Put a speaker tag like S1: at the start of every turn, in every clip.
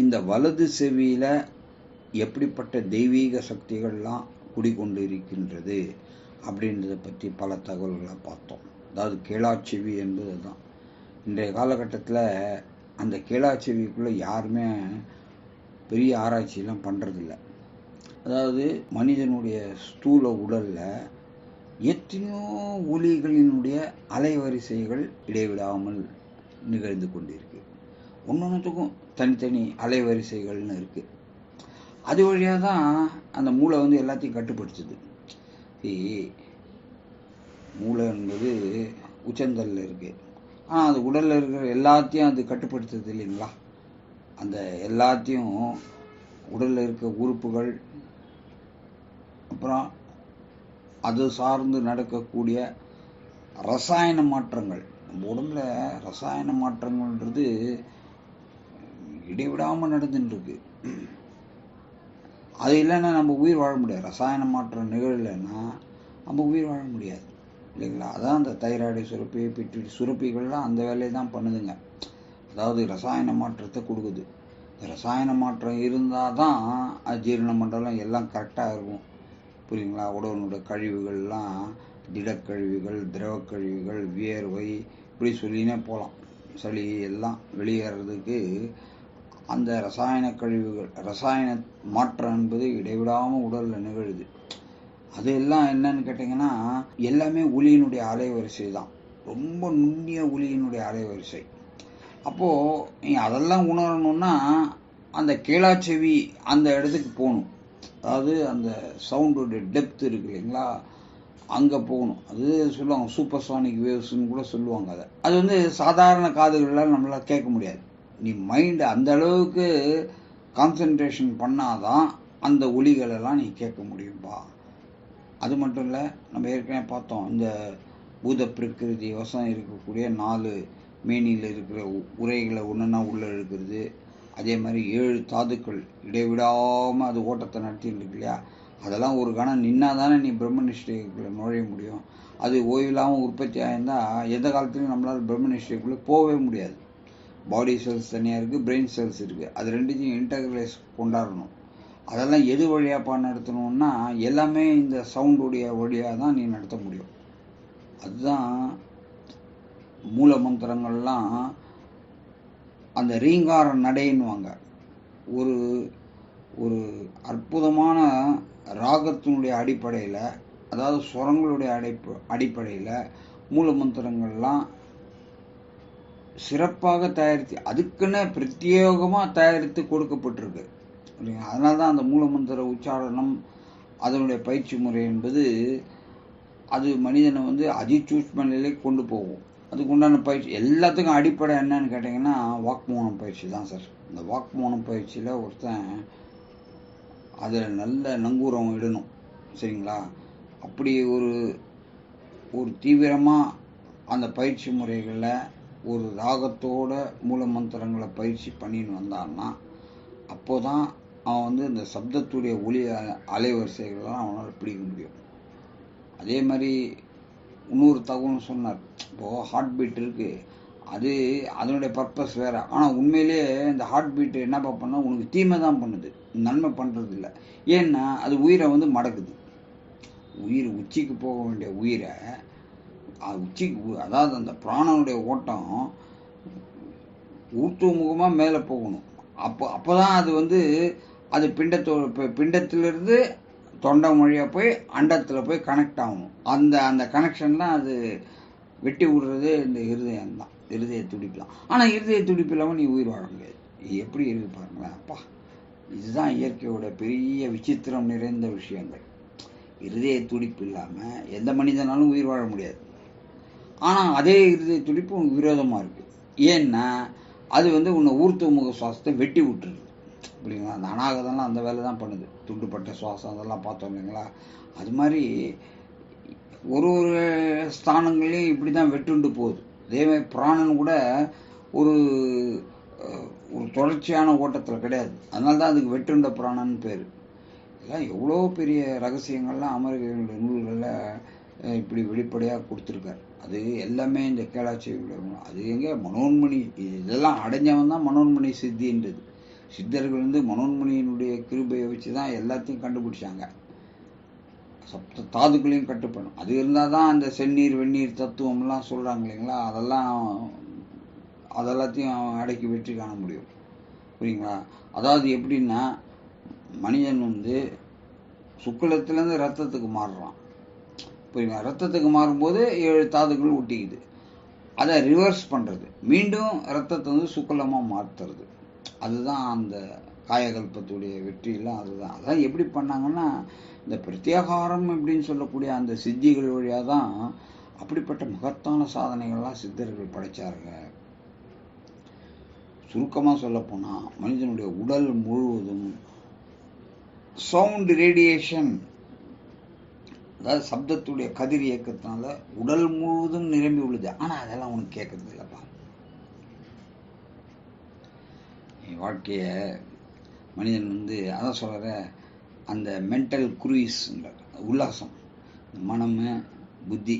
S1: இந்த வலது செவியில் எப்படிப்பட்ட தெய்வீக சக்திகள்லாம் குடிக்கொண்டு இருக்கின்றது அப்படின்றத பற்றி பல தகவல்களை பார்த்தோம். அதாவது கேளாச்செவி என்பது தான். இன்றைய காலகட்டத்தில் அந்த கேளாச்செவிக்குள்ளே யாருமே பெரிய ஆராய்ச்சியெல்லாம் பண்ணுறதில்ல அதாவது மனிதனுடைய ஸ்தூல உடலில் எத்தனையோ ஒலிகளினுடைய அலைவரிசைகள் இடைவிடாமல் நிகழ்ந்து கொண்டிருக்கு. ஒன்று ஒன்றுத்துக்கும் தனித்தனி அலைவரிசைகள்னு இருக்குது அது வழியாக தான் அந்த மூளை வந்து எல்லாத்தையும் கட்டுப்படுத்துது. மூளை என்பது உச்சந்தலில் இருக்குது ஆனால் அது உடலில் இருக்கிற எல்லாத்தையும் அது கட்டுப்படுத்துது இல்லைங்களா? அந்த எல்லாத்தையும் உடலில் இருக்க உறுப்புகள் அப்புறம் அது சார்ந்து நடக்கக்கூடிய ரசாயன மாற்றங்கள். நம்ம உடம்புல ரசாயன மாற்றங்கள்ன்றது இடைவிடாமல் நடந்துட்டுருக்கு. அது இல்லைன்னா நம்ம உயிர் வாழ முடியாது. ரசாயன மாற்றம் நிகழலைன்னா நம்ம உயிர் வாழ முடியாது. இல்லைங்களா? அதான் அந்த தைராய்டு சுரப்பி பிட்டு சுரப்பிகள்லாம் அந்த வேலையை தான் பண்ணுதுங்க. அதாவது ரசாயன மாற்றத்தை கொடுக்குது. ரசாயன மாற்றம் இருந்தால் தான் அது ஜீரண மண்டலம் எல்லாம் கரெக்டாக இருக்கும். புரியுங்களா? உடவனுடைய கழிவுகள்லாம் திடக்கழிவுகள் திரவக்கழிவுகள் வியர்வை இப்படி சொல்லினே போகலாம். சளி எல்லாம் வெளியேறதுக்கு அந்த ரசாயன கழிவுகள் ரசாயன மாற்றம் என்பது இடைவிடாமல் உடலில் நிகழுது. அது எல்லாம் என்னன்னு கேட்டிங்கன்னா எல்லாமே ஒளியினுடைய அலைவரிசை தான். ரொம்ப நுண்ணிய ஒளியினுடைய அலைவரிசை. அப்போது நீ அதெல்லாம் உணரணும்னா அந்த கேளாச்செவி அந்த இடத்துக்கு போகணும். அதாவது அந்த சவுண்டோடைய டெப்த் இருக்கு இல்லைங்களா? அங்கே போகணும். அது சொல்லுவாங்க சூப்பர் சானிக் வேவ்ஸ்னு கூட சொல்லுவாங்க அதை. அது வந்து சாதாரண காதுகளால் நம்மளால் கேட்க முடியாது. நீ மைண்டு அந்த அளவுக்கு கான்சன்ட்ரேஷன் பண்ணாதான் அந்த ஒலிகளெல்லாம் நீ கேட்க முடியும்பா. அது மட்டும் இல்லை நம்ம ஏற்கனவே பார்த்தோம் இந்த பூத பிரகிருதி வசம் இருக்கக்கூடிய நாலு மேனியில் இருக்கிற உரைகளை ஒன்றுனா உள்ளே இருக்கிறது அதே மாதிரி ஏழு தாதுக்கள் இடைவிடாமல் அது ஓட்டத்தை நடத்திட்டு இருக்கு இல்லையா? அதெல்லாம் ஒரு கணம் நின்னா தானே நீ பிரம்மனிஷ்டைக்குள்ளே நுழைய முடியும். அது ஓய்வில்லாமல் உற்பத்தி ஆயிருந்தால் எந்த காலத்துலையும் நம்மளால் பிரம்மனிஷ்டைக்குள்ளே போகவே முடியாது. பாடி செல்ஸ் தனியாக இருக்குது பிரெயின் செல்ஸ் இருக்குது அது ரெண்டுத்தையும் இன்டகிரலைஸ் கொண்டாடணும். அதெல்லாம் எது வழியாப்பா நடத்தணும்னா எல்லாமே இந்த சவுண்டுடைய வழியாக தான் நீ நடத்த முடியும். அதுதான் மூல மந்திரங்கள்லாம் அந்த ரீங்கார நடைன்னுவாங்க. ஒரு ஒரு அற்புதமான ராகத்தினுடைய அடிப்படையில் அதாவது சுரங்களுடைய அடைப்பு அடிப்படையில் மூல மந்திரங்கள்லாம் சிறப்பாக தயாரித்து அதுக்குன்னு பிரத்யேகமாக தயாரித்து கொடுக்கப்பட்டிருக்கு. இல்லைங்களா அதனால தான் அந்த மூலமந்திர உச்சாரணம் அதனுடைய பயிற்சி முறை என்பது அது மனிதனை வந்து அதிசூஷ்ம நிலை கொண்டு போகும். அதுக்கு உண்டான பயிற்சி எல்லாத்துக்கும் அடிப்படை என்னன்னு கேட்டிங்கன்னா வாக்மோனம் பயிற்சி தான் சார். இந்த வாக்மோனம் பயிற்சியில் ஒருத்தன் அதில் நல்ல நங்கூரம் இடணும் சரிங்களா? அப்படி ஒரு ஒரு தீவிரமாக அந்த பயிற்சி முறைகளில் ஒரு ராகத்தோட மூல மந்திரங்களை பயிற்சி பண்ணின்னு வந்தான்னா அப்போ தான் அவன் வந்து இந்த சப்தத்துடைய ஒளி அலைவரிசைகள்லாம் அவனால் பிடிக்க முடியும். அதே மாதிரி இன்னொரு தகவல் சொன்னார். இப்போது ஹார்ட் பீட் இருக்குது அது அதனுடைய பர்பஸ் வேறு. ஆனால் உண்மையிலேயே இந்த ஹார்ட் பீட்டு என்னப்பா பண்ணால் உனக்கு தீமை தான் பண்ணுது. நன்மை பண்ணுறது இல்லை ஏன்னா அது உயிரை வந்து மடக்குது. உயிர் உச்சிக்கு போக வேண்டிய உயிரை உச்சிக்கு அதாவது அந்த பிராணனுடைய ஓட்டம் ஊர்த்துவமுகமாக மேலே போகணும். அப்போ அப்போ தான் அது வந்து அது பிண்டத்தோ பிண்டத்திலிருந்து தொண்டை மொழியாக போய் அண்டத்தில் போய் கனெக்ட் ஆகணும் அந்த அந்த கனெக்ஷன் தான் அது வெட்டி விடுறது இந்த இருதயம் தான். இருதய துடிப்புலாம் ஆனால் இருதய துடிப்பு இல்லாமல் நீ உயிர் வாழ முடியாது. எப்படி இருக்கு பாருங்களேன் அப்பா. இதுதான் இயற்கையோட பெரிய விசித்திரம் நிறைந்த விஷயங்கள். இருதய துடிப்பு இல்லாமல் எந்த மனிதனாலும் உயிர் வாழ முடியாது. ஆனால் அதே இருதய துடிப்பு உனக்கு விரோதமாக இருக்குது ஏன்னா அது வந்து உன்னை ஊர்த்துவ முக சுவாசத்தை வெட்டி விட்டுருது. புரியுங்களா அந்த அநாகதம்லாம் அந்த வேலை தான் பண்ணுது. துண்டுப்பட்ட சுவாசம் அதெல்லாம் பார்த்தோம் இல்லைங்களா? அது மாதிரி ஒரு ஒரு ஸ்தானங்களையும் இப்படி தான் வெட்டுண்டு போகுது. அதேமாதிரி புராணன் கூட ஒரு ஒரு தொடர்ச்சியான ஓட்டத்தில் கிடையாது. அதனால தான் அதுக்கு வெட்டுண்ட புராணன்னு பேர். இதெல்லாம் எவ்வளோ பெரிய ரகசியங்கள்லாம் அமெரிக்கர்களுடைய நூல்களில் இப்படி வெளிப்படையாக கொடுத்துருக்காரு. அது எல்லாமே இந்த கேளாட்சி அது எங்கே? மனோன்மணி இதெல்லாம் அடைஞ்சவன் தான் மனோன்மணி சித்தின்றது. சித்தர்கள் வந்து மனோன்மணியினுடைய கிருபையை வச்சு தான் எல்லாத்தையும் கண்டுபிடிச்சாங்க. சப்த தாதுக்களையும் கட்டுப்படும். அது இருந்தால் தான் அந்த செந்நீர் வெந்நீர் தத்துவம்லாம் சொல்கிறாங்க இல்லைங்களா? அதெல்லாம் அதெல்லாத்தையும் அடக்கி வெற்றி காண முடியும். புரியுங்களா? அதாவது எப்படின்னா மனிதன் வந்து சுக்லத்துலேருந்து ரத்தத்துக்கு மாறுறான். புரியுமா ரத்தத்துக்கு மாறும்போது ஏழு தாதுக்கள் ஒட்டிக்குது. அதை ரிவர்ஸ் பண்ணுறது மீண்டும் ரத்தத்தை வந்து சுக்கலமாக மாற்றுறது அதுதான் அந்த காயகல்பத்துடைய வெற்றியெல்லாம் அதுதான். அதான் எப்படி பண்ணாங்கன்னா இந்த பிரத்யாகாரம் அப்படின்னு சொல்லக்கூடிய அந்த சித்திகள் வழியாக தான் அப்படிப்பட்ட மகத்தான சாதனைகள்லாம் சித்தர்கள் படைச்சாருங்க. சுருக்கமாக சொல்லப்போனால் மனிதனுடைய உடல் முழுவதும் சவுண்ட் ரேடியேஷன் அதாவது சப்தத்துடைய கதிர் இயக்கத்தினால உடல் முழுவதும் நிரம்பி உள்ளது ஆனால் அதெல்லாம் உனக்கு கேட்கறது இல்லைப்பா. என் வாழ்க்கைய மனிதன் வந்து அதான் சொல்கிற அந்த மென்டல் குரூயிஸ்ன்ற உல்லாசம். மனம் புத்தி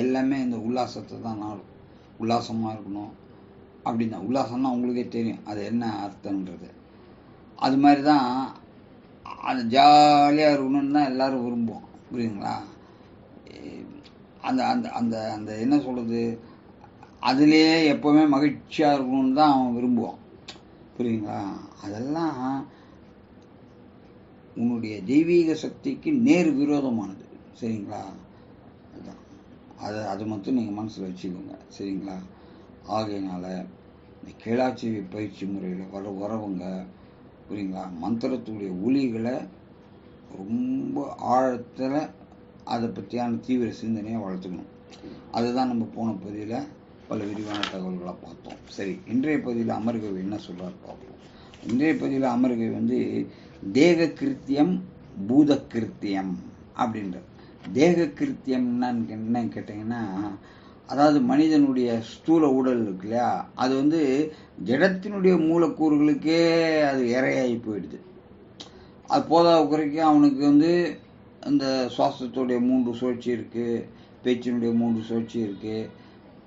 S1: எல்லாமே இந்த உல்லாசத்தை தான் நாடும் உல்லாசமாக இருக்கணும். அப்படின்னா உல்லாசம்னா உங்களுக்கே தெரியும். அது என்ன அர்த்தம்ன்றது. அது மாதிரி தான் அது ஜாலியாக இருக்கணும்னு தான் எல்லோரும் விரும்புவோம். புரியுங்களா அந்த அந்த அந்த அந்த என்ன சொல்கிறது அதுலேயே எப்போவுமே மகிழ்ச்சியாக இருக்கணும்னு தான் அவன் விரும்புவான் புரியுங்களா அதெல்லாம் உன்னுடைய தெய்வீக சக்திக்கு நேர் விரோதமானது. சரிங்களா? அதுதான் அதை அது மட்டும் நீங்கள் மனசில் வச்சுக்கோங்க. சரிங்களா? ஆகையினால இந்த கேளாச்சி பயிற்சி முறையில் வர வரவங்க புரியுங்களா? மந்திரத்துடைய ஒலிகளை ரொம்ப ஆழத்தில் அதை பற்றியான தீவிர சிந்தனையை வளர்த்துக்கணும். அதுதான் நம்ம போன பதிவில் பல விரிவான தகவல்களை பார்த்தோம். சரி இன்றைய பதிவில் அமர்கவி என்ன சொல்கிறார் பார்ப்போம். இன்றைய பதிவில் அமர்கவி வந்து தேக கிருத்தியம் பூத கிருத்தியம் அப்படின்றது தேக கிருத்தியம் என்னன்னு என்னன்னு கேட்டிங்கன்னா அதாவது மனிதனுடைய ஸ்தூல உடல் இருக்கு இல்லையா? அது வந்து ஜடத்தினுடைய மூலக்கூறுகளுக்கே அது இறையாகி போயிடுது. அது போதாத குறைக்கும் அவனுக்கு வந்து அந்த சுவாசத்துடைய மூன்று சுழற்சி இருக்குது பேச்சினுடைய மூன்று சுழற்சி இருக்குது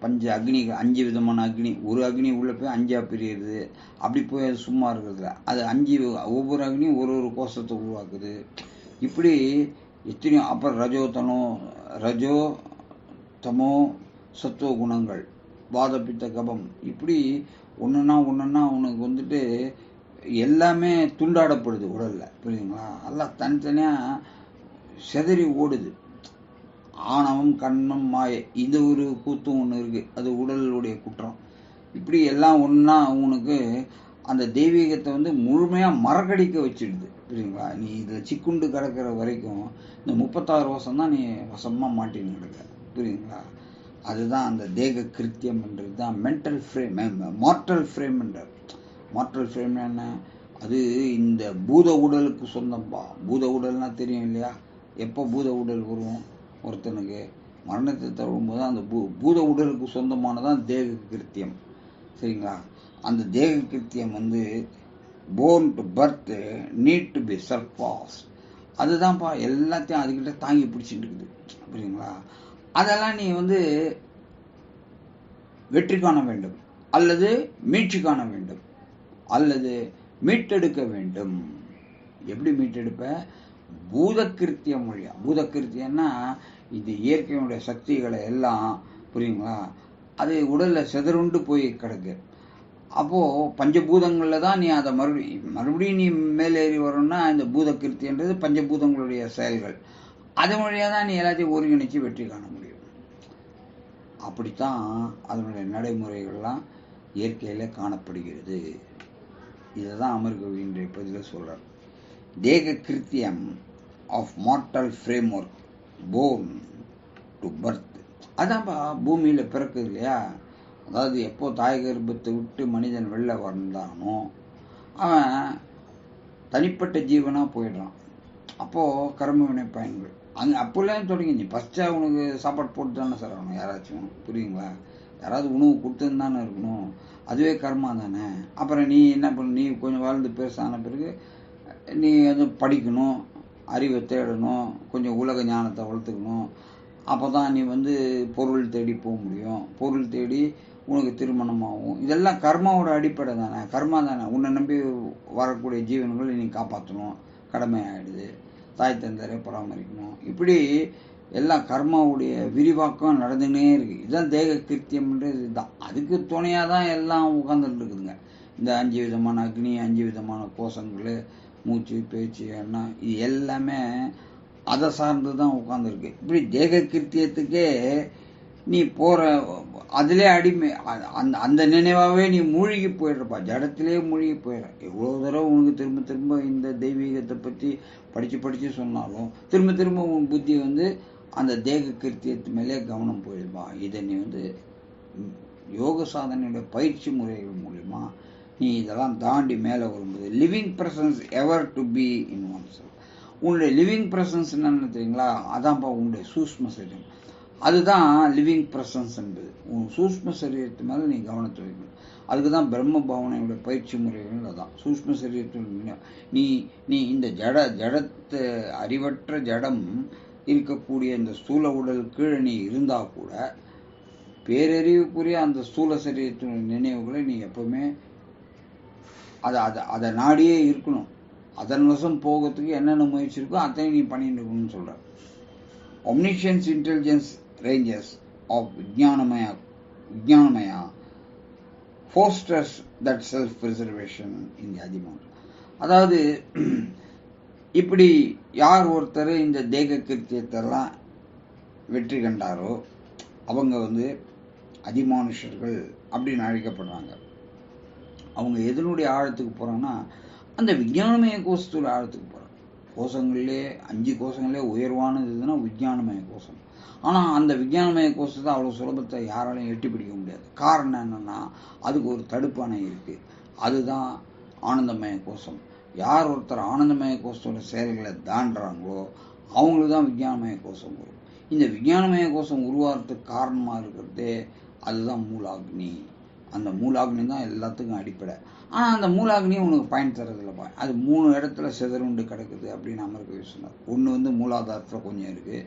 S1: பஞ்ச அக்னி அஞ்சு விதமான அக்னி. ஒரு அக்னி உள்ளே போய் அஞ்சாக பிரியுது அப்படி போய் அது சும்மா இருக்கிறதுல. அது அஞ்சு ஒவ்வொரு அக்னியும் ஒரு ஒரு கோஷத்தை உருவாக்குது. இப்படி எத்தனையோ அப்புறம் ரஜோ தனோ ரஜோ தமோ சத்துவ குணங்கள் வாதப்பித்த கபம். இப்படி ஒன்றுனா ஒன்றுனா உனக்கு வந்துட்டு எல்லாமே துண்டாடப்படுது உடலில் புரியுதுங்களா? எல்லாம் தனித்தனியாக செதறி ஓடுது. ஆணவம் கண்மம் மாயை இது ஒரு கூத்தும் ஒன்று இருக்குது அது உடலுடைய குற்றம். இப்படி எல்லாம் ஒன்றா உனக்கு அந்த தெய்வீகத்தை வந்து முழுமையாக மறக்கடிக்க வச்சிடுது புரியுங்களா நீ இதில் சிக்குண்டு கிடக்கிற வரைக்கும் இந்த முப்பத்தாறு வருஷம் தான் நீ வசமாக மாட்டின்னு கிடக்க புரியுங்களா அதுதான் அந்த தேக கிருத்தியம்ன்றது தான் மென்டல் ஃப்ரேம் மார்டல் ஃப்ரேம்ன்றார் மார்டல் ஃப்ரேம் என்ன? அது இந்த பூத உடலுக்கு சொந்தம்பா. பூத உடல்னால் தெரியும் இல்லையா? எப்போ பூத உடல் வரும் ஒருத்தனுக்கு? மரணத்தை தழும்போது அந்த பூ பூத உடலுக்கு சொந்தமானதான் தேக கிருத்தியம். சரிங்களா? அந்த தேக கிருத்தியம் வந்து born to birth need to be surpass அதுதான்ப்பா எல்லாத்தையும் அதுக்கிட்ட தாங்கி பிடிச்சிட்டு இருக்குது. புரியுங்களா அதெல்லாம் நீ வந்து வெற்றி காண வேண்டும். அல்லது மீட்சி காண வேண்டும். அல்லது மீட்டெடுக்க வேண்டும். எப்படி மீட்டெடுப்ப? பூதக்கிருத்தியம் மொழியா? பூதக்கிருத்தியம்னா இது இயற்கையினுடைய சக்திகளை எல்லாம் புரியுங்களா? அது உடலில் சிதறுண்டு போய் கிடக்கு. அப்போது பஞ்சபூதங்களில் தான் நீ அதை மறுபடி மறுபடியும் நீ மேலேறி வரணும்னா இந்த பூதக்கிருத்தின்றது பஞ்சபூதங்களுடைய செயல்கள். அது மொழியாக தான் நீ எல்லாத்தையும் ஒருங்கிணைச்சு வெற்றி காண முடியும். அப்படித்தான் அதனுடைய நடைமுறைகள்லாம் இயற்கையில் காணப்படுகிறது. இதை தான் அமர்கவி இன்றைய பதிவில் சொல்கிறார் தேக கிருத்தியம் of mortal framework born to birth அதான்ப்பா பூமியில் பிறக்குது இல்லையா? அதாவது எப்போ தாய் கர்ப்பத்தை விட்டு மனிதன் வெளில வந்தானோ அவன் தனிப்பட்ட ஜீவனாக போயிடுறான். அப்போது கர்ம வினை பயன்கள். அங்கே அப்போல்லாம் தொடங்கி நீ ஃபஸ்ட்டாக உனக்கு சாப்பாடு போட்டு தானே சார் ஆகணும் யாராச்சும். புரியுங்களா யாராவது உணவு கொடுத்துன்னு தானே இருக்கணும். அதுவே கர்மா தானே. அப்புறம் நீ என்ன பண்ண நீ கொஞ்சம் வாழ்ந்து பெருசான பிறகு நீ வந்து படிக்கணும் அறிவை தேடணும் கொஞ்சம் உலக ஞானத்தை வளர்த்துக்கணும். அப்போ தான் நீ வந்து பொருள் தேடி போக முடியும். பொருள் தேடி உனக்கு திருமணமாகும். இதெல்லாம் கர்மாவோட அடிப்படை தானே. கர்மா தானே. உன்னை நம்பி வரக்கூடிய ஜீவன்களை நீ காப்பாற்றணும். கடமை ஆகிடுது தாய் தந்தரை பராமரிக்கணும். இப்படி எல்லாம் கர்மாவுடைய விரிவாக்கம் நடந்துகிட்டே இருக்குது இதுதான் தேக கிருத்தியம்ன்றது இதுதான். அதுக்கு துணையாக தான் எல்லாம் உட்காந்துட்டு இருக்குதுங்க. இந்த அஞ்சு விதமான அக்னி அஞ்சு விதமான கோஷங்கள் மூச்சு பேச்சு எண்ணம் இது எல்லாமே அதை சார்ந்து தான் உட்காந்துருக்கு இப்படி தேக கிருத்தியத்துக்கே நீ போகிற அதிலே அடிமை அந்த அந்த நினைவாகவே நீ மூழ்கி போயிடுறப்பா. ஜடத்திலே மூழ்கி போயிடுற. எவ்வளோ தடவை உனக்கு திரும்ப திரும்ப இந்த தெய்வீகத்தை பற்றி படித்து படித்து சொன்னாலும் திரும்ப திரும்ப உன் புத்தி வந்து அந்த தேக கிருத்தியத்து மேலே கவனம் போயிடுப்பா இதை நீ வந்து யோக சாதனையுடைய பயிற்சி முறைகள் மூலிமா நீ இதெல்லாம் தாண்டி மேலே வரும்போது living presence ever to be in one cell உன்னுடைய லிவிங் பிரசன்ஸ் என்னென்னு தெரியுங்களா? அதான்ப்பா உன்னுடைய சூஷ்ம சரீரம். அதுதான் லிவிங் ப்ரெசன்ஸ் என்பது. உன் சூஷ்ம சரீரத்து மேலே நீ கவனத்தை வைக்கணும். அதுக்கு தான் பிரம்ம பாவனையோட பயிற்சி முறைகள் அதான். சூஷ்ம சரீரத்தில் நீ- நீ இந்த ஜட ஜடத்து அறிவற்ற ஜடம் இருக்கக்கூடிய இந்த ஸ்தூல உடல் கீழே நீ இருந்தால் கூட பேரறிவுக்குரிய அந்த ஸ்தூல சரீரத்தின் நினைவுகளை நீ எப்பவுமே அதை அதை அதை நாடியே இருக்கணும். அதன் வசம் போகிறதுக்கு என்னென்ன முயற்சி இருக்கோ அத்தனை நீ பண்ணிட்டு இருக்கணும்னு சொல்கிற omniscience intelligence ranges of Vijnanamaya, Vijnanamaya fosters that self-preservation in the அதாவது இப்படி யார் ஒருத்தர் இந்த தேக கிருத்தியத்தெல்லாம் வெற்றி கண்டாரோ அவங்க வந்து அதிமானுஷர்கள் அப்படின்னு அழைக்கப்படுறாங்க. அவங்க எதனுடைய ஆழத்துக்கு போகிறாங்கன்னா அந்த விஞ்ஞானமய கோஷத்துடைய ஆழத்துக்கு போகிறாங்க கோஷங்கள்லே அஞ்சு கோஷங்களே உயர்வானது எதுனா விஞ்ஞானமய கோஷம். ஆனால் அந்த விஞ்ஞானமய கோஷத்தை அவ்வளோ சுலபத்தை யாராலையும் எட்டி பிடிக்க முடியாது. காரணம் என்னன்னா அதுக்கு ஒரு தடுப்பணை இருக்கு. அதுதான் ஆனந்தமய கோஷம். யார் ஒருத்தர் ஆனந்தமய கோஷத்தோட செயல்களை தாண்டுறாங்களோ அவங்களுக்கு தான் விஞ்ஞானமய கோஷம் வரும். இந்த விஞ்ஞானமய கோஷம் உருவாகிறதுக்கு காரணமாக இருக்கிறதே அதுதான் மூலாக்னி. அந்த மூலாக்னி தான் எல்லாத்துக்கும் அடிப்படை. ஆனால் அந்த மூலாக்னி உனக்கு பயன் தரதில்லைப்பா அது மூணு இடத்துல சிதறுண்டு கிடக்குது அப்படின்னு அமர்க்க சொன்னார். ஒன்று வந்து மூலாதாரத்தில் கொஞ்சம் இருக்குது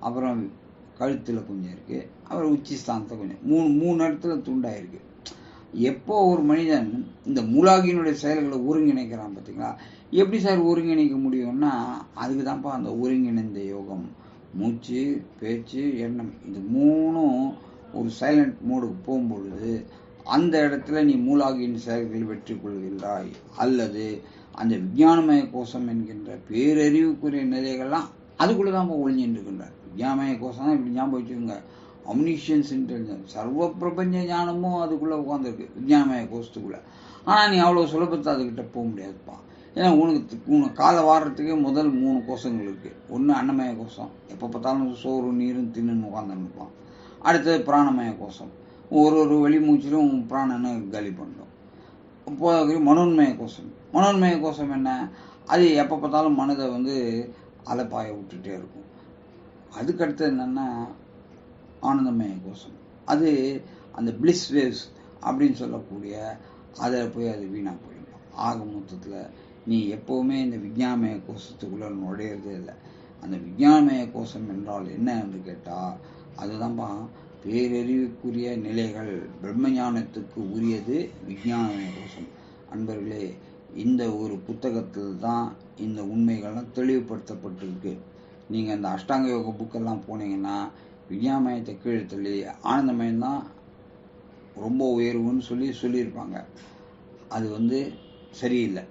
S1: அப்புறம் கழுத்தில் கொஞ்சம் இருக்குது அப்புறம் உச்சி ஸ்தானத்தில் கொஞ்சம் மூணு மூணு இடத்துல துண்டாயிருக்கு எப்போ ஒரு மனிதன் இந்த மூலாகியினுடைய செயல்களை ஒருங்கிணைக்கிறான் பார்த்தீங்களா எப்படி சார் ஒருங்கிணைக்க முடியும்னா அதுக்கு தான்ப்பா அந்த ஒருங்கிணைந்த யோகம் மூச்சு பேச்சு எண்ணம் இது மூணும் ஒரு சைலண்ட் மோடுக்கு போகும்பொழுது அந்த இடத்துல நீ மூலாகியின் செயல்களில் வெற்றி கொள்கின்றாய் அல்லது அந்த விஞ்ஞானமய கோஷம் என்கின்ற பேரறிவுக்குரிய நிலைகள்லாம் அதுக்குள்ளே தான் ஒளிஞ்சிட்டு இருக்கின்றார். விஞ்ஞானமய கோஷம் தான் இப்படி ஞாபகம் வச்சுக்கோங்க அம்னிஷியன்ஸ் இன்டெலிஜென்ஸ் சர்வ பிரபஞ்ச ஞானமும் அதுக்குள்ளே உட்காந்துருக்கு விஜயாமய கோஷத்துக்குள்ளே. ஆனால் நீ அவ்வளோ சுலபத்தை அதுக்கிட்ட போக முடியாதுப்பா. ஏன்னா உனக்கு உனக்கு காலை வாடுறதுக்கே முதல் மூணு கோஷங்கள் இருக்குது ஒன்று அன்னமய கோஷம். எப்போ பார்த்தாலும் சோறு நீரும் தின்னு உட்காந்துருப்பான் அடுத்தது பிராணமய கோஷம். ஒரு ஒரு வெளி மூச்சிலும் பிராணனை காலி பண்ணும். இப்போ மனோன்மய கோஷம். மனோன்மய கோஷம் என்ன? அது எப்போ பார்த்தாலும் மனதை வந்து அலப்பாய விட்டுட்டே இருக்கும். அதுக்கடுத்து என்னன்னா ஆனந்தமய கோஷம் அது அந்த பிளிஸ் வேவ்ஸ் அப்படின்னு சொல்லக்கூடிய அதில் போய் அது வீணாக போயிடும். ஆக மொத்தத்தில் நீ எப்போவுமே இந்த விஞ்ஞானமய கோஷத்துக்குள்ளே நுழையிறதே இல்லை. அந்த விஞ்ஞானமய கோஷம் என்றால் என்ன என்று கேட்டால் அதுதான்ப்பா பேரறிவுக்குரிய நிலைகள் பிரம்மஞானத்துக்கு உரியது விஞ்ஞானமய கோஷம் அன்பர்களே இந்த ஒரு புத்தகத்தில் தான் இந்த உண்மைகள்லாம் தெளிவுபடுத்தப்பட்டிருக்கு. நீங்கள் இந்த அஷ்டாங்க யோக புக்கெல்லாம் போனீங்கன்னா விஞ்ஞானமயத்தை கீழே தள்ளி ஆனந்தமயம் தான் ரொம்ப உயர்வுன்னு சொல்லி சொல்லியிருப்பாங்க. அது வந்து சரியில்லை.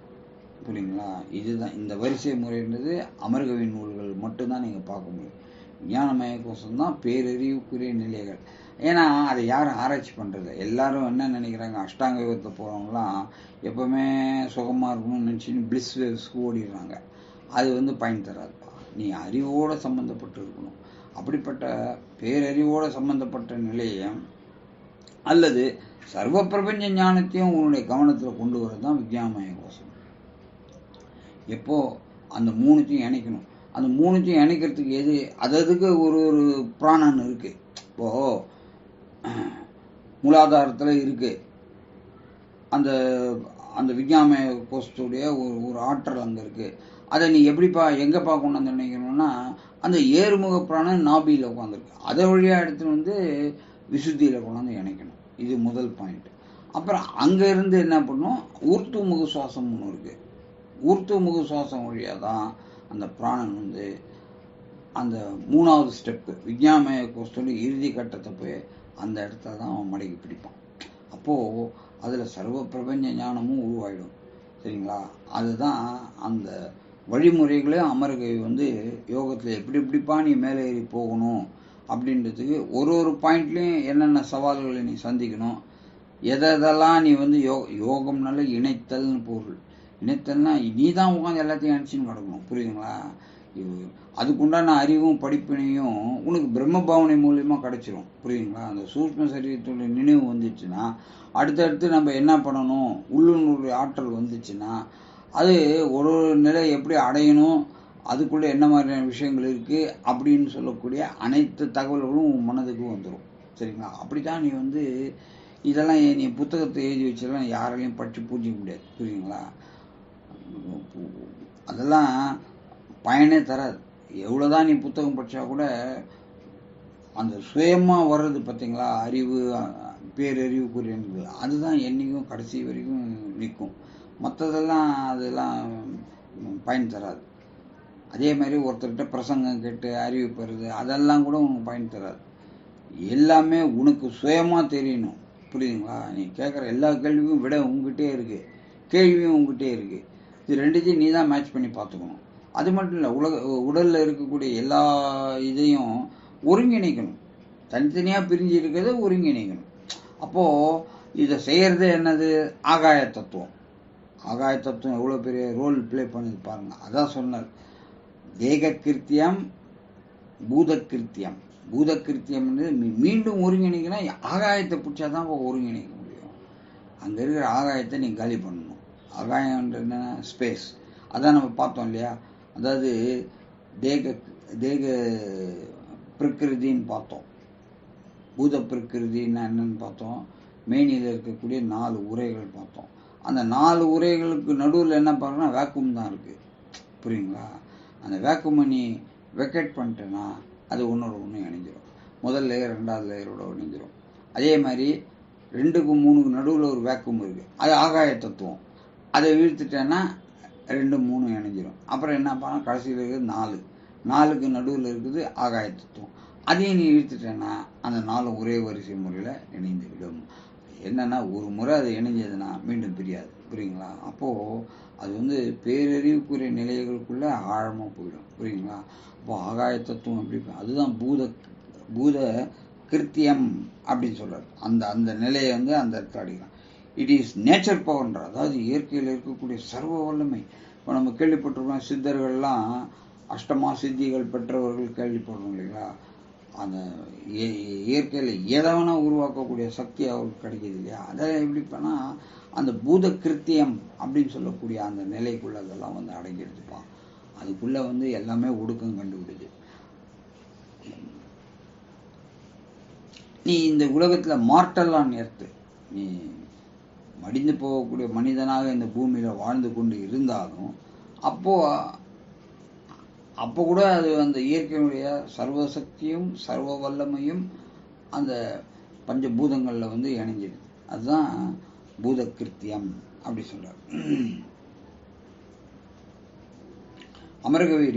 S1: புரியுங்களா? இதுதான் இந்த வரிசை முறைன்றது அமர்கவி நூல்கள் மட்டும்தான் நீங்கள் பார்க்க முடியும். விஞ்ஞானமய கோஷம் தான் பேரறிவுக்குரிய நிலைகள். ஏன்னா அதை யாரும் ஆராய்ச்சி பண்ணுறது எல்லாரும் என்ன நினைக்கிறாங்க? அஷ்டாங்க யோகத்தை போகிறவங்களாம் எப்போவுமே சுகமாக இருக்கணும்னு நினச்சின்னு பிளிஸ் வேவ்ஸ்க்கு ஓடிடுறாங்க. அது வந்து பயன் தராது. நீ அறிவோடு சம்மந்தப்பட்டு இருக்கணும். அப்படிப்பட்ட பேரறிவோடு சம்மந்தப்பட்ட நிலையம் அல்லது சர்வ பிரபஞ்ச ஞானத்தையும் உன்னுடைய கவனத்தில் கொண்டு வரது தான் வித்யாமய கோஷம். எப்போ அந்த மூணுத்தையும் இணைக்கணும். அந்த மூணுத்தையும் இணைக்கிறதுக்கு எது அததுக்கு ஒரு ஒரு பிராணன் இருக்கு. இப்போ மூலாதாரத்தில் இருக்கு. அந்த அந்த விஞ்ஞான கோஷத்துடைய ஒரு ஒரு ஆற்றல் அங்கே இருக்குது அதை நீ எப்படிப்பா எங்கேப்பா கொண்டு வந்து நினைக்கணும்னா அந்த ஏறுமுக பிராணம் நாபியில் உட்காந்துருக்கு அதை வழியாக எடுத்துன்னு வந்து விசுத்தியில் கொண்டாந்து இணைக்கணும். இது முதல் பாயிண்ட் அப்புறம் அங்கேருந்து என்ன பண்ணும்? ஊர்த்து முக சுவாசம் ஒன்று இருக்குது ஊர்த்து முக சுவாசம் வழியாக தான் அந்த பிராணன் வந்து அந்த மூணாவது ஸ்டெப்பு விஜயாமய கோஷத்தோட இறுதி கட்டத்தை போய் அந்த இடத்த தான் அவன் மடக்கி பிடிப்பான். அப்போது அதில் சர்வ பிரபஞ்ச ஞானமும் உருவாயிடும். சரிங்களா? அதுதான் அந்த வழிமுறைகளே அமர்கை வந்து யோகத்தில் எப்படி எப்படிப்பா நீ மேலே ஏறி போகணும் அப்படின்றதுக்கு ஒரு ஒரு பாயிண்ட்லேயும் என்னென்ன சவால்களை நீ சந்திக்கணும். எதை எதெல்லாம் நீ வந்து யோ யோகம்னால இணைத்தல்னு பொருள். இணைத்தல்னா நீ தான் உட்காந்து எல்லாத்தையும் நினச்சின்னு கிடக்கணும். புரியுதுங்களா? இது- அதுக்குண்டான அறிவும் படிப்பினையும் உனக்கு பிரம்ம பாவனை மூலியமாக கிடைச்சிரும். புரியுதுங்களா? அந்த சூக்ம சரீரத்துடைய நினைவு வந்துச்சுன்னா அடுத்தடுத்து நம்ம என்ன பண்ணணும்? உள்ளுணர்வுடைய ஆற்றல் வந்துச்சுன்னா அது ஒரு ஒரு நிலை எப்படி அடையணும் அதுக்குள்ளே என்ன மாதிரியான விஷயங்கள் இருக்குது அப்படின்னு சொல்லக்கூடிய அனைத்து தகவல்களும் உன் மனதுக்கு வந்துடும் சரிங்களா? அப்படி தான் நீ வந்து இதெல்லாம் நீ புத்தகத்தை எழுதி வச்செல்லாம் யாராலையும் படித்து புரிஞ்சிக்க முடியாது. புரியுங்களா அதெல்லாம் பயனே தராது. எவ்வளோதான் நீ புத்தகம் படித்தா கூட அந்த சுயமாக வர்றது பார்த்தீங்களா அறிவு பேரறிவுக்குரியது அதுதான் என்றைக்கும் கடைசி வரைக்கும் நிற்கும் மற்றதெல்லாம் அதெல்லாம் பயன் தராது. அதே மாதிரி ஒருத்தர்கிட்ட பிரசங்கம் கேட்டு அறிவு பெறுது அதெல்லாம் கூட உனக்கு பயன் தராது. எல்லாமே உனக்கு சுயமாக தெரியணும். புரியுதுங்களா? நீ கேட்குற எல்லா கேள்வியும் விட உங்ககிட்டே இருக்குது கேள்வியும் உங்ககிட்டே இருக்குது இது ரெண்டுத்தையும் நீ தான் மேட்ச் பண்ணி பார்த்துக்கணும். அது மட்டும் இல்லை உலக உடலில் இருக்கக்கூடிய எல்லா இதையும் ஒருங்கிணைக்கணும். தனித்தனியாக பிரிஞ்சு இருக்கிறத ஒருங்கிணைக்கணும். அப்போது இதை செய்கிறது என்னது? ஆகாய தத்துவம். ஆகாய தத்துவம் எவ்வளோ பெரிய ரோல் ப்ளே பண்ணி பாருங்க. அதான் சொன்னார். தேக கிருத்தியம் பூத கிருத்தியம் பூத கிருத்தியம்ன்றது மீண்டும் ஒருங்கிணைக்கணும் ஆகாயத்தை பிடிச்சா தான் ஒருங்கிணைக்க முடியும். அங்கே இருக்கிற ஆகாயத்தை நீ காலி பண்ணணும். ஆகாயம்ன்றது என்ன? ஸ்பேஸ் அதான் நம்ம பார்த்தோம் இல்லையா? அதாவது தேக தேக பிரகிருதின்னு பார்த்தோம். பூத பிரகிருதின்னா என்னன்னு பார்த்தோம். மேனியில் இருக்கக்கூடிய நாலு உரைகள் பார்த்தோம். அந்த நாலு உரைகளுக்கு நடுவில் என்ன பார்க்கணும் வேக்கூம் தான் இருக்குது புரியுங்களா? அந்த வேக்குமை நீ வெக்கேட் பண்ணிட்டேன்னா அது ஒன்றோட ஒன்று இணைஞ்சிரும். முதல் லேயர் ரெண்டாவது லேயரோட இணைஞ்சிரும். அதே மாதிரி ரெண்டுக்கும் மூணுக்கு நடுவில் ஒரு வேக்கூம் இருக்குது அது ஆகாய தத்துவம். அதை வீழ்த்திட்டேன்னா ரெண்டு மூணு இணைஞ்சிரும். அப்புறம் என்ன பண்ணால் கடைசியில் இருக்குது நாலு. நாலுக்கு நடுவில் இருக்குது ஆகாய தத்துவம். அதையும் நீ இழுத்துட்டேன்னா அந்த நாலு ஒரே வரிசை முறையில் இணைந்து விடும் என்னன்னா ஒரு முறை அது இணைஞ்சதுன்னா மீண்டும் பிரியாது. புரியுங்களா? அப்போது அது வந்து பேரறிவுக்குரிய நிலைகளுக்குள்ள ஆழமாக போயிடும். புரியுங்களா? அப்போ ஆகாய தத்துவம் எப்படி அதுதான் பூத பூத கிருத்தியம் அப்படின்னு சொல்றாரு. அந்த அந்த நிலையை வந்து அந்த இடத்துல அடிக்கலாம் இட் இஸ் நேச்சர் பவர்ன்ற அதாவது இயற்கையில் இருக்கக்கூடிய சர்வ வல்லமை. இப்போ நம்ம கேள்விப்பட்டிருக்கோம் சித்தர்கள்லாம் அஷ்டமா சித்திகள் பெற்றவர்கள் கேள்விப்படுறோம் இல்லைங்களா? அந்த இயற்கையில் எதை வேணால் உருவாக்கக்கூடிய சக்தி அவருக்கு கிடைக்கிது இல்லையா? அதை எப்படி பண்ணால் அந்த பூத கிருத்தியம் அப்படின்னு சொல்லக்கூடிய அந்த நிலைக்குள்ள அதெல்லாம் வந்து அடங்கிடுதுப்பான் அதுக்குள்ளே வந்து எல்லாமே ஒடுக்கம் கண்டுபிடிச்சு நீ இந்த உலகத்தில் மார்ட்டெல்லாம் நேர்த்து. நீ மடிந்து போகக்கூடிய மனிதனாக இந்த பூமியில் வாழ்ந்து கொண்டு இருந்தாலும் அப்போது அப்போ கூட அது அந்த இயற்கையினுடைய சர்வசக்தியும் சர்வ வல்லமையும் அந்த பஞ்சபூதங்களில் வந்து இணைஞ்சிடுது அதுதான் பூத கிருத்தியம் அப்படி சொல்றாரு.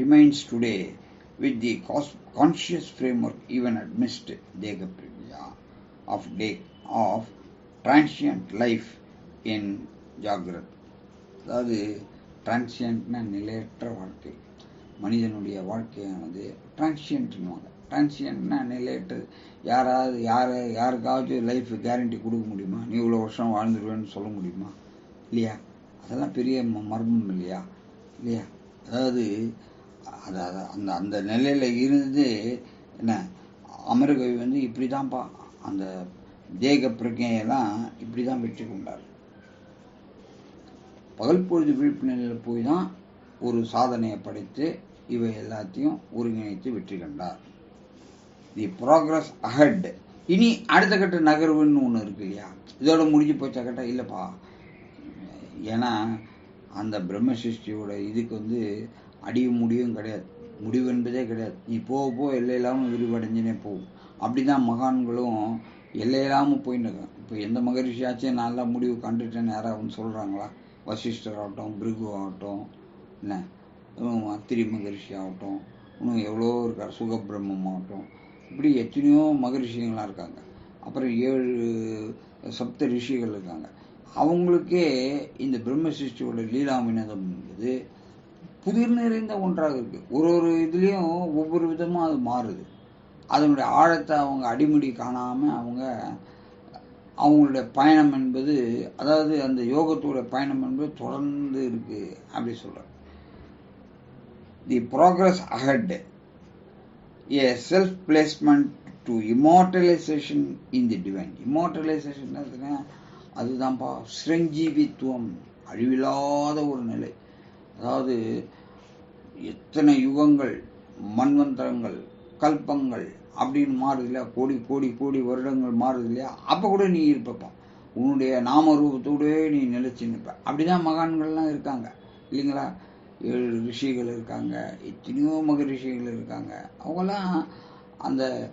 S1: Remains remains with the cause conscious framework even amidst தேக Priya of day of transient life in ஜாகிரத் அதாவது டிரான்சியன்ட்னா நிலையற்ற வாழ்க்கை. மனிதனுடைய வாழ்க்கையானது டிரான்சியன்ட்னுவாங்க டிரான்சியன்ட்னா நிலையற்று. யாராவது யார் யாருக்காவது லைஃப் கேரண்டி கொடுக்க முடியுமா? நீ இவ்வளோ வருஷம் வாழ்ந்துருவேன்னு சொல்ல முடியுமா? இல்லையா? அதெல்லாம் பெரிய ம- மர்மம் இல்லையா? இல்லையா? அதாவது அது அந்த அந்த நிலையில் இருந்து என்ன? அமருகவி வந்து இப்படி தான்ப்பா அந்த தேக பிரஜையெல்லாம் இப்படி தான் வெற்றி கொண்டார். பகல் பொழுது விழிப்பு நிலையில் போய் தான் ஒரு சாதனையை படைத்து இவை எல்லாத்தையும் ஒருங்கிணைத்து வெற்றி கண்டார். தி ப்ராக்ரஸ் அஹெட் இனி அடுத்த கட்ட நகர்வுன்னு ஒன்று இருக்கு இல்லையா? இதோட முடிஞ்சு போச்சா கட்ட இல்லைப்பா. ஏன்னா அந்த பிரம்மசிஷ்டியோட இதுக்கு வந்து அடியும் முடியும் கிடையாது. முடிவு என்பதே கிடையாது. நீ போக போக எல்லையில்லாமல் விரிவடைஞ்சுனே போகும் அப்படி தான் மகான்களும் எல்லையில்லாமல் போயின்னு இப்போ எந்த மகரிஷியாச்சும் நல்லா முடிவு கண்டுட்டேன்னு யாராவது சொல்கிறாங்களா வசிஷ்டர் ஆகட்டும் பிருகு ஆகட்டும் என்ன? அத்திரி மகரிஷி ஆகட்டும் இன்னும் எவ்வளோ இருக்கார் சுகபிரம்மம் ஆகட்டும் இப்படி எத்தனையோ மகரிஷிகளாக இருக்காங்க. அப்புறம் ஏழு சப்த ரிஷிகள் இருக்காங்க. அவங்களுக்கே இந்த பிரம்மசிஷ்டியோட லீலா வினோதம் என்பது புதிர் நிறைந்த ஒன்றாக இருக்குது ஒரு ஒரு இதுலேயும் ஒவ்வொரு விதமாக அது மாறுது. அதனுடைய ஆழத்தை அவங்க அடிமுடி காணாமல் அவங்க அவங்களுடைய பயணம் என்பது அதாவது அந்த யோகத்தோட பயணம் என்பது தொடர்ந்து இருக்குது அப்படி சொல்கிறார் the progress ahead a self placement to immortalization in the divine immortalization அதுதான்ப்பா சிரஞ்சீவித்துவம் அழிவில்லாத ஒரு நிலை. அதாவது எத்தனை யுகங்கள் மண்வந்திரங்கள் கல்பங்கள் அப்படின்னு மாறுது இல்லையா கோடி கோடி கோடி வருடங்கள் மாறுது இல்லையா அப்போ கூட நீ இருப்பப்பா. உன்னுடைய நாம ரூபத்தோடவே நீ நிலைச்சு நிற்ப. அப்படிதான் மகான்கள்லாம் இருக்காங்க. இல்லைங்களா? ஏழு ரிஷிகள் இருக்காங்க எத்தனையோ மகரிஷிகள் இருக்காங்க. அவங்களாம் அந்த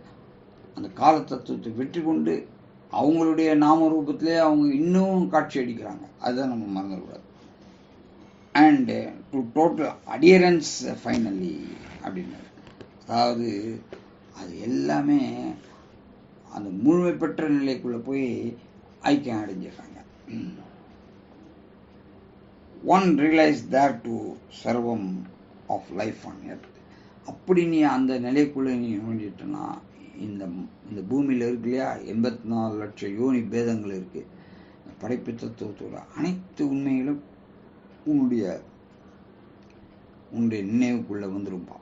S1: அந்த கால தத்துவத்தை வெற்றி கொண்டு அவங்களுடைய நாம ரூபத்திலே அவங்க இன்னும் காட்சி அடிக்கிறாங்க. அதுதான் நம்ம மறந்துடக்கூடாது. And to total adherence finally அப்படின்னாரு. அதாவது அது எல்லாமே அந்த முழுமை பெற்ற நிலைக்குள்ளே போய் ஐக்கியம் அடைஞ்சிடுறாங்க. ஒன் ரியலைஸ் தேர் டு சர்வம் ஆஃப் லைஃப் ஆன் எர்த் அப்படி நீ அந்த நிலைக்குள்ளே நீ நுழைஞ்சிட்டனா இந்த இந்த பூமியில் இருக்கு இல்லையா? எண்பத்தி நாலு லட்சம் யோனி பேதங்கள் இருக்குது படைப்பு தத்துவத்தோட அனைத்து உண்மைகளும் உன்னுடைய உன்னுடைய நினைவுக்குள்ளே வந்துருப்பா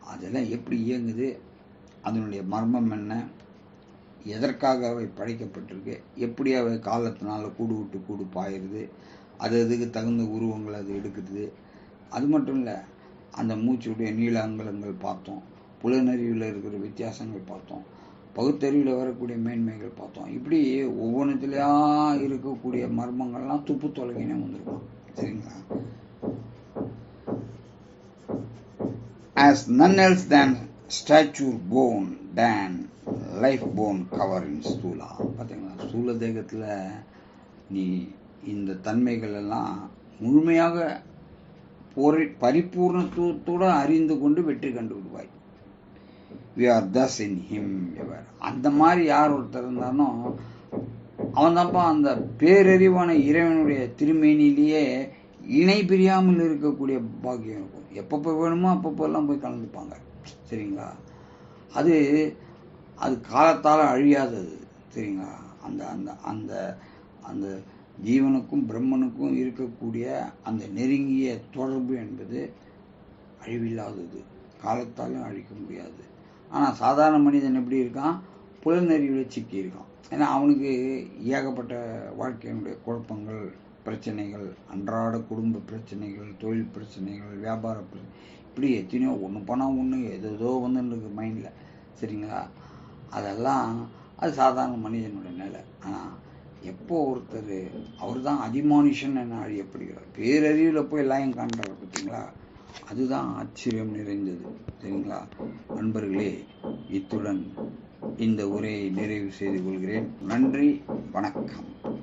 S1: அதெல்லாம் எப்படி இயங்குது? அதனுடைய மர்மம் என்ன? எதற்காக அவை படைக்கப்பட்டிருக்கு? எப்படி அவை காலத்தினால கூடு விட்டு கூடு பாயிருது அது அதுக்கு தகுந்த உருவங்கள் அது எடுக்குது. அது மட்டும் இல்லை அந்த மூச்சுடைய நீள அங்கலங்கள் பார்த்தோம். புலனறிவில் இருக்கிற வித்தியாசங்கள் பார்த்தோம். பகுத்தறிவில் வரக்கூடிய மேன்மைகள் பார்த்தோம். இப்படி ஒவ்வொன்றுத்துலையா இருக்கக்கூடிய மர்மங்கள்லாம் துப்பு தொலைகினே வந்திருக்கும். சரிங்களா? As none else than stature bone then life bone cover in ஸ்தூலா பார்த்தீங்களா ஸ்தூல தேகத்தில் நீ இந்த தன்மைகள் எல்லாம் முழுமையாக பொறி பரிபூர்ணத்துவத்தோடு அறிந்து கொண்டு வெற்றி கண்டு விடுவாய் we are thus in him ever அந்த மாதிரி யார் ஒருத்தர் இருந்தானோ அவன் தான்ப்பா அந்த பேரறிவான இறைவனுடைய திருமேனிலேயே இணை பிரியாமல் இருக்கக்கூடிய பாக்கியம் இருக்கும். எப்பப்போ வேணுமோ அப்பப்போல்லாம் போய் கலந்துப்பாங்க. சரிங்களா? அது அது காலத்தால் அழியாதது. சரிங்களா? அந்த அந்த அந்த அந்த ஜீவனுக்கும் பிரம்மனுக்கும் இருக்கக்கூடிய அந்த நெருங்கிய தொடர்பு என்பது அழிவில்லாதது. காலத்தாலும் அழிக்க முடியாது. ஆனால் சாதாரண மனிதன் எப்படி இருக்கான்? புலநெறிவில் சிக்கி இருக்கான். ஏன்னா அவனுக்கு ஏகப்பட்ட வாழ்க்கையினுடைய குழப்பங்கள் பிரச்சனைகள் அன்றாட குடும்ப பிரச்சனைகள் தொழில் பிரச்சனைகள் வியாபார பிரச்சனை இப்படி எத்தனையோ ஒன்று போனால் ஒன்று ஏதோ வந்துருக்கு மைண்டில் சரிங்களா? அதெல்லாம் அது சாதாரண மனிதனுடைய நிலை. ஆனால் எப்போ ஒருத்தர் அவர் தான் அதிமானுஷன் என அழியப்படுகிறார். பேரறிவில் போய் எல்லாம் காண்றார் பார்த்தீங்களா? அதுதான் ஆச்சரியம் நிறைந்தது சரிங்களா? நண்பர்களே இத்துடன் இந்த உரையை நிறைவு செய்து கொள்கிறேன். நன்றி வணக்கம்.